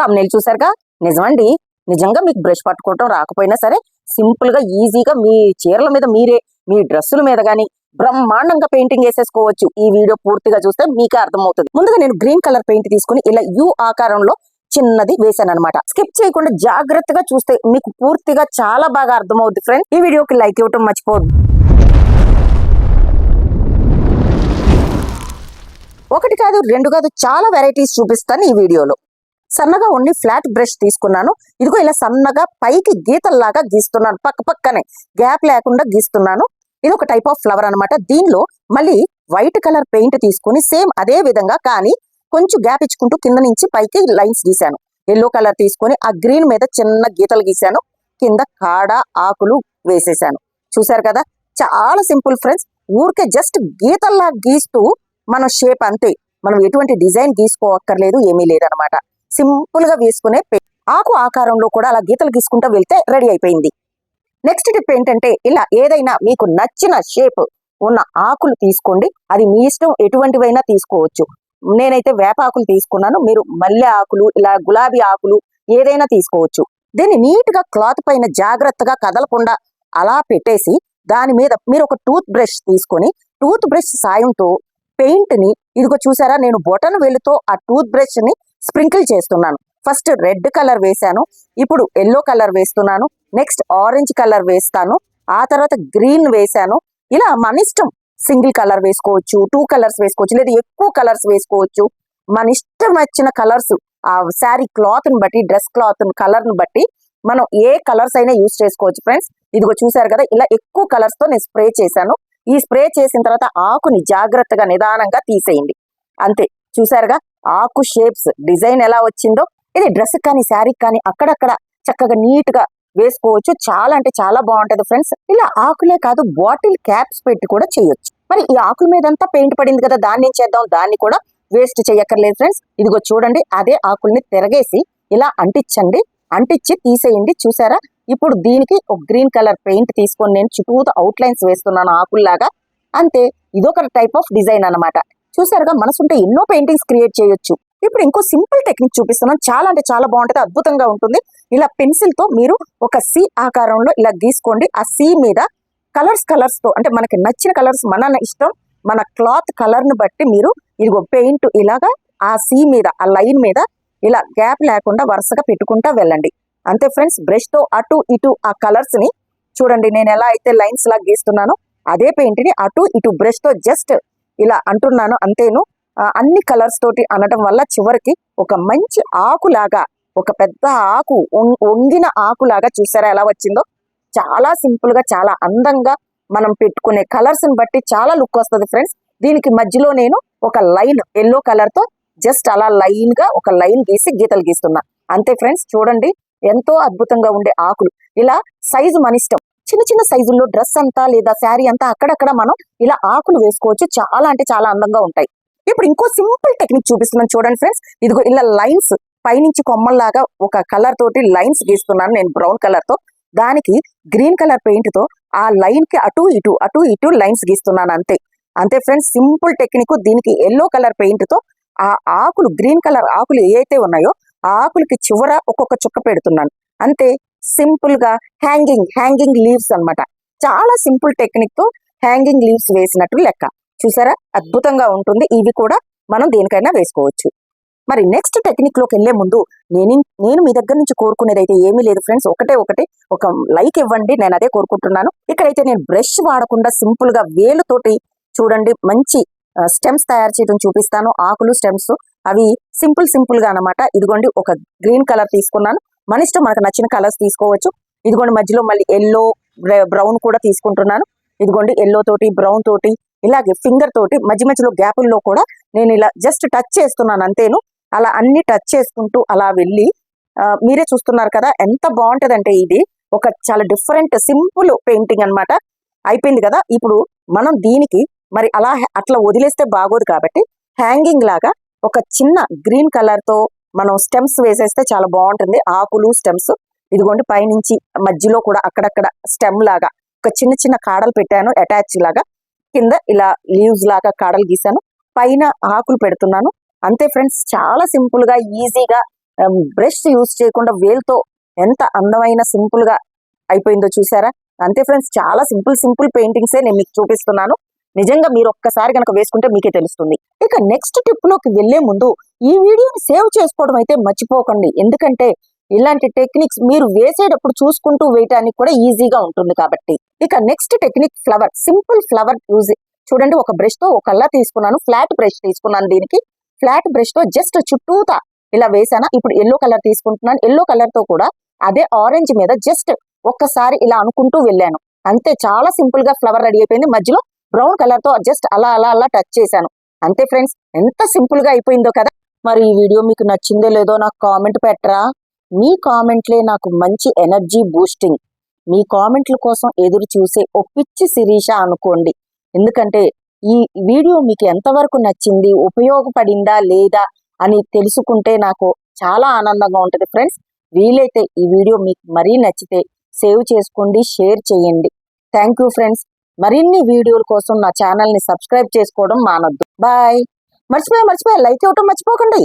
Thumbnail చూసారుగా నిజమండి. నిజంగా మీకు బ్రష్ పట్టుకోవటం రాకపోయినా సరే సింపుల్గా ఈజీగా మీ చీరల మీద మీరే మీ డ్రెస్సుల మీద కానీ బ్రహ్మాండంగా పెయింటింగ్ వేసేసుకోవచ్చు. ఈ వీడియో పూర్తిగా చూస్తే మీకే అర్థమవుతుంది. ముందుగా నేను గ్రీన్ కలర్ పెయింట్ తీసుకుని ఇలా యూ ఆకారంలో చిన్నది వేసాను అనమాట స్కిప్ చేయకుండా జాగ్రత్తగా చూస్తే మీకు పూర్తిగా చాలా బాగా అర్థమవుతుంది ఫ్రెండ్ ఈ వీడియోకి లైక్ ఇవ్వటం మర్చిపోదు ఒకటి కాదు రెండు కాదు చాలా వెరైటీస్ చూపిస్తాను ఈ వీడియోలో. సన్నగా ఉండి ఫ్లాట్ బ్రష్ తీసుకున్నాను. ఇదిగో ఇలా సన్నగా పైకి గీతల్లాగా గీస్తున్నాను. పక్క పక్కనే గ్యాప్ లేకుండా గీస్తున్నాను. ఇది ఒక టైప్ ఆఫ్ ఫ్లవర్ అన్నమాట. దీనిలో మళ్ళీ వైట్ కలర్ పెయింట్ తీసుకుని సేమ్ అదే విధంగా కానీ కొంచెం గ్యాప్ ఇచ్చుకుంటూ కింద నుంచి పైకి లైన్స్ గీశాను. ఎల్లో కలర్ తీసుకొని ఆ గ్రీన్ మీద చిన్న గీతలు గీశాను. కింద కాడ ఆకులు వేసేసాను చూసారు కదా? చాలా సింపుల్ ఫ్రెండ్స్. ఊరికే జస్ట్ గీతల్లా గీస్తూ మన షేప్ అంతే. మనం ఎటువంటి డిజైన్ గీసుకోవక్కర్లేదు ఏమీ లేదనమాట సింపుల్గా వేసుకునే ఆకు ఆకారంలో కూడా అలా గీతలు గీసుకుంటూ వెళ్తే రెడీ అయిపోయింది. నెక్స్ట్ టిప్ ఏంటంటే ఇలా ఏదైనా మీకు నచ్చిన షేప్ ఉన్న ఆకులు తీసుకోండి. అది మీ ఇష్టం ఎటువంటివైనా తీసుకోవచ్చు. నేనైతే వేప ఆకులు తీసుకున్నాను. మీరు మల్లె ఆకులు ఇలా గులాబీ ఆకులు ఏదైనా తీసుకోవచ్చు. దీన్ని నీట్గా క్లాత్ పైన జాగ్రత్తగా కదలకుండా అలా పెట్టేసి దాని మీద మీరు ఒక టూత్ బ్రష్ తీసుకొని టూత్ బ్రష్ సాయంతో పెయింట్ని ఇదిగో చూసారా నేను బొటన్ వెలుతో ఆ టూత్ బ్రష్ని స్ప్రింకిల్ చేస్తున్నాను. ఫస్ట్ రెడ్ కలర్ వేశాను. ఇప్పుడు ఎల్లో కలర్ వేస్తున్నాను. నెక్స్ట్ ఆరెంజ్ కలర్ వేస్తాను. ఆ తర్వాత గ్రీన్ వేశాను. ఇలా మన ఇష్టం. సింగిల్ కలర్ వేసుకోవచ్చు టూ కలర్స్ వేసుకోవచ్చు లేదా ఎక్కువ కలర్స్ వేసుకోవచ్చు. మన ఇష్టం వచ్చిన కలర్స్ ఆ శారీ క్లాత్ని బట్టి డ్రెస్ క్లాత్ కలర్ని బట్టి మనం ఏ కలర్స్ అయినా యూస్ చేసుకోవచ్చు ఫ్రెండ్స్. ఇదిగో చూసారు కదా ఇలా ఎక్కువ కలర్స్తో నేను స్ప్రే చేశాను. ఈ స్ప్రే చేసిన తర్వాత ఆకుని జాగ్రత్తగా నిదానంగా తీసేయండి. అంతే. చూసారుగా ఆకు షేప్స్ డిజైన్ ఎలా వచ్చిందో ఇది డ్రెస్ కానీ శారీ కానీ అక్కడక్కడ చక్కగా నీట్గా వేసుకోవచ్చు. చాలా అంటే చాలా బాగుంటది ఫ్రెండ్స్. ఇలా ఆకులే కాదు బాటిల్ క్యాప్స్ పెట్టి కూడా చేయొచ్చు. మరి ఈ ఆకుల మీద అంతా పెయింట్ పడింది కదా దాన్ని ఏం చేద్దాం? దాన్ని కూడా వేస్ట్ చేయక్కర్లేదు ఫ్రెండ్స్. ఇదిగో చూడండి అదే ఆకుల్ని తిరగేసి ఇలా అంటించండి. అంటించి తీసేయండి చూసారా? ఇప్పుడు దీనికి ఒక గ్రీన్ కలర్ పెయింట్ తీసుకొని నేను చుట్టూ అవుట్ లైన్స్ వేస్తున్నాను ఆకుల్లాగా. అంతే ఇదొక టైప్ ఆఫ్ డిజైన్ అన్నమాట. చూసారుగా మనసుంటే ఎన్నో పెయింటింగ్స్ క్రియేట్ చేయొచ్చు. ఇప్పుడు ఇంకో సింపుల్ టెక్నిక్ చూపిస్తున్నాను. చాలా అంటే చాలా బాగుంటది అద్భుతంగా ఉంటుంది. ఇలా పెన్సిల్తో మీరు ఒక సి ఆకారంలో ఇలా గీసుకోండి. ఆ సి మీద కలర్స్ కలర్స్తో అంటే మనకి నచ్చిన కలర్స్ మన ఇష్టం మన క్లాత్ కలర్ని బట్టి మీరు ఇదిగో పెయింట్ ఇలాగా ఆ సి మీద ఆ లైన్ మీద ఇలా గ్యాప్ లేకుండా వరుసగా పెట్టుకుంటా వెళ్ళండి. అంతే ఫ్రెండ్స్ బ్రష్తో అటు ఇటు ఆ కలర్స్ని చూడండి. నేను ఎలా అయితే లైన్స్ లా గీస్తున్నానో అదే పెయింట్ని అటు ఇటు బ్రష్తో జస్ట్ ఇలా అంటున్నాను అంతేను. ఆ, అన్ని కలర్స్ తోటి అనడం వల్ల చివరికి ఒక మంచి ఆకులాగా ఒక పెద్ద ఆకు వంగిన ఆకులాగా చూసారా ఎలా వచ్చిందో? చాలా సింపుల్గా చాలా అందంగా మనం పెట్టుకునే కలర్స్ని బట్టి చాలా లుక్ వస్తుంది ఫ్రెండ్స్ దీనికి మధ్యలో నేను ఒక లైన్ ఎల్లో కలర్తో జస్ట్ అలా లైన్గా ఒక లైన్ గీసి గీతలు గీస్తున్నా. అంతే ఫ్రెండ్స్ చూడండి. ఎంతో అద్భుతంగా ఉండే ఆకులు. ఇలా సైజు మన ఇష్టం. చిన్న చిన్న సైజుల్లో డ్రెస్ అంతా లేదా శారీ అంతా అక్కడక్కడ మనం ఇలా ఆకులు వేసుకోవచ్చు. చాలా అంటే చాలా అందంగా ఉంటాయి. ఇప్పుడు ఇంకో సింపుల్ టెక్నిక్ చూపిస్తున్నాను చూడండి ఫ్రెండ్స్. ఇదిగో ఇలా లైన్స్ పైనుంచి కొమ్మల్లాగా ఒక కలర్ తోటి లైన్స్ గీస్తున్నాను నేను బ్రౌన్ కలర్తో. దానికి గ్రీన్ కలర్ పెయింట్తో ఆ లైన్కి అటు ఇటు అటు ఇటు లైన్స్ గీస్తున్నాను అంతే. అంతే ఫ్రెండ్స్ సింపుల్ టెక్నిక్ దీనికి ఎల్లో కలర్ పెయింట్తో ఆ ఆకులు గ్రీన్ కలర్ ఆకులు ఏ ఉన్నాయో ఆ ఆకులకి చివర ఒక్కొక్క చుక్క పెడుతున్నాను. అంతే సింపుల్గా హ్యాంగింగ్ హ్యాంగింగ్ లీవ్స్ అన్నమాట. చాలా సింపుల్ టెక్నిక్తో హ్యాంగింగ్ లీవ్స్ వేసినట్టు లెక్క. చూసారా? అద్భుతంగా ఉంటుంది. ఇవి కూడా మనం దేనికైనా వేసుకోవచ్చు. మరి నెక్స్ట్ టెక్నిక్లోకి వెళ్ళే ముందు నేను నేను మీ దగ్గర నుంచి కోరుకునేది అయితే ఏమీ లేదు ఫ్రెండ్స్. ఒకటే ఒకటి ఒక లైక్ ఇవ్వండి. నేను అదే కోరుకుంటున్నాను. ఇక్కడైతే నేను బ్రష్ వాడకుండా సింపుల్గా వేలుతోటి చూడండి మంచి స్టెమ్స్ తయారు చేయడం చూపిస్తాను. ఆకులు స్టెమ్స్ అవి సింపుల్ సింపుల్గా అన్నమాట. ఇదిగోండి ఒక గ్రీన్ కలర్ తీసుకున్నాను. మన ఇష్టం మనకు నచ్చిన కలర్స్ తీసుకోవచ్చు. ఇదిగోండి మధ్యలో మళ్ళీ ఎల్లో బ్రౌన్ కూడా తీసుకుంటున్నాను. ఇదిగోండి ఎల్లో తోటి బ్రౌన్ తోటి ఇలాగే ఫింగర్ తోటి మధ్య మధ్యలో గ్యాపుల్లో కూడా నేను ఇలా జస్ట్ టచ్ చేస్తున్నాను అంతేను. అలా అన్ని టచ్ చేసుకుంటూ అలా వెళ్ళి ఆ, మీరే చూస్తున్నారు కదా ఎంత బాగుంటదంటే ఇది. ఒక చాలా డిఫరెంట్ సింపుల్ పెయింటింగ్ అన్నమాట. అయిపోయింది కదా ఇప్పుడు మనం దీనికి మరి అలా అట్లా వదిలేస్తే బాగోదు కాబట్టి హ్యాంగింగ్ లాగా ఒక చిన్న గ్రీన్ కలర్తో మనం స్టెమ్స్ వేసేస్తే చాలా బాగుంటుంది. ఆకులు స్టెమ్స్ ఇదిగోండి పైనుంచి మధ్యలో కూడా అక్కడక్కడ స్టెమ్ లాగా ఒక చిన్న చిన్న కాడలు పెట్టాను అటాచ్ లాగా. కింద ఇలా లీవ్స్ లాగా కాడలు గీసాను పైన ఆకులు పెడుతున్నాను. అంతే ఫ్రెండ్స్ చాలా సింపుల్గా ఈజీగా బ్రష్ యూస్ చేయకుండా వేలుతో ఎంత అందమైన సింపుల్గా అయిపోయిందో చూసారా? అంతే ఫ్రెండ్స్ చాలా సింపుల్ సింపుల్ పెయింటింగ్సే నేను మీకు చూపిస్తున్నాను. నిజంగా మీరు ఒక్కసారి కనుక వేసుకుంటే మీకే తెలుస్తుంది. ఇక నెక్స్ట్ టిప్లోకి వెళ్ళే ముందు ఈ వీడియోని సేవ్ చేసుకోవడం అయితే మర్చిపోకండి. ఎందుకంటే ఇలాంటి టెక్నిక్స్ మీరు వేసేటప్పుడు చూసుకుంటూ వేయటానికి కూడా ఈజీగా ఉంటుంది కాబట్టి. ఇక next technique flower simple flower use చూడండి ఒక బ్రష్తో ఒక తీసుకున్నాను ఫ్లాట్ బ్రష్ తీసుకున్నాను దీనికి. ఫ్లాట్ బ్రష్తో జస్ట్ చుట్టూతా ఇలా వేసానా ఇప్పుడు ఎల్లో కలర్ తీసుకుంటున్నాను ఎల్లో కలర్తో కూడా అదే ఆరెంజ్ మీద జస్ట్ ఒక్కసారి ఇలా అనుకుంటూ వెళ్ళాను. అంతే చాలా సింపుల్గా ఫ్లవర్ రెడీ అయిపోయింది. మధ్యలో బ్రౌన్ కలర్తో జస్ట్ అలా అలా అలా టచ్ చేశాను. అంతే ఫ్రెండ్స్ ఎంత సింపుల్గా అయిపోయిందో కదా? మరి ఈ వీడియో మీకు నచ్చిందో లేదో నాకు కామెంట్ పెట్టరా? మీ కామెంట్లే నాకు మంచి ఎనర్జీ బూస్టింగ్ మీ కామెంట్ల కోసం ఎదురు చూసే ఓ పిచ్చి శిరీష అనుకోండి. ఎందుకంటే ఈ వీడియో మీకు ఎంతవరకు నచ్చింది ఉపయోగపడిందా లేదా అని తెలుసుకుంటే నాకు చాలా ఆనందంగా ఉంటుంది ఫ్రెండ్స్ వీలైతే ఈ వీడియో మీకు మరీ నచ్చితే సేవ్ చేసుకోండి షేర్ చేయండి. థ్యాంక్ యూ ఫ్రెండ్స్ మరిన్ని వీడియోల కోసం నా ఛానల్ని సబ్స్క్రైబ్ చేసుకోవడం మానొద్దు. బాయ్. మర్చిపోయా మర్చిపోయా లైక్ ఇవ్వటం మర్చిపోకండి.